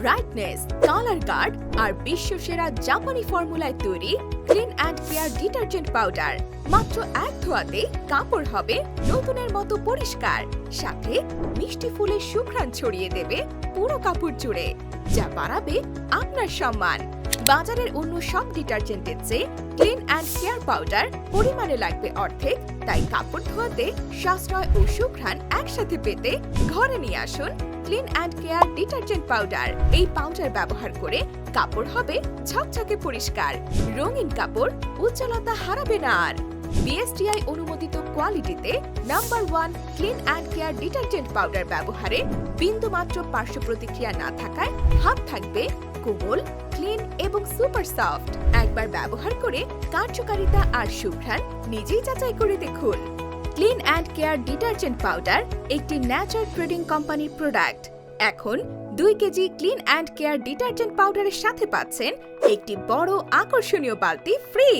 Brightness colour guard আর বিশ্বসেরা জাপানি ফর্মুলায় তৈরি clean and care detergent powder মাত্র এক ধোয়াতে কাপড় হবে নতুনের মতো পরিষ্কার। সাথে মিষ্টি ফুলের সুঘ্রাণ ছড়িয়ে দেবে পুরো কাপড় জুড়ে, যা বাড়াবে আপনার সম্মান। বাজারের অন্য সব ডিটারজেন্টের চেয়ে ক্লিন অ্যান্ড কেয়ার পাউডার পরিমাণে লাগবে অর্ধেক, তাই কাপড় ধোয়াতে সাশ্রয় ও সুঘ্রাণ একসাথে পেতে ঘরে নিয়ে আসুন clean and care detergent powder. এই পাউডার ব্যবহার করে কাপড় হবে ঝকঝকে পরিষ্কার। রঙিন কাপড় উজ্জ্বলতা হারাবে না আর। বিএসটিআই অনুমোদিত কোয়ালিটিতে number one clean and care detergent powder ব্যবহারে বিন্দুমাত্র পার্শ্ব প্রতিক্রিয়া না থাকায় হাত থাকবে কোমল, ক্লিন এবং সুপার সফট। একবার ব্যবহার করে কার্যকারিতা আর সুঘ্রাণ নিজেই যাচাই করে দেখুন। Clean and care detergent powder, একটি ন্যাচার ট্রেডিং কোম্পানির প্রোডাক্ট। এখন দুই KG clean and care detergent পাউডারের সাথে পাচ্ছেন একটি বড় আকর্ষণীয় বালতি ফ্রি।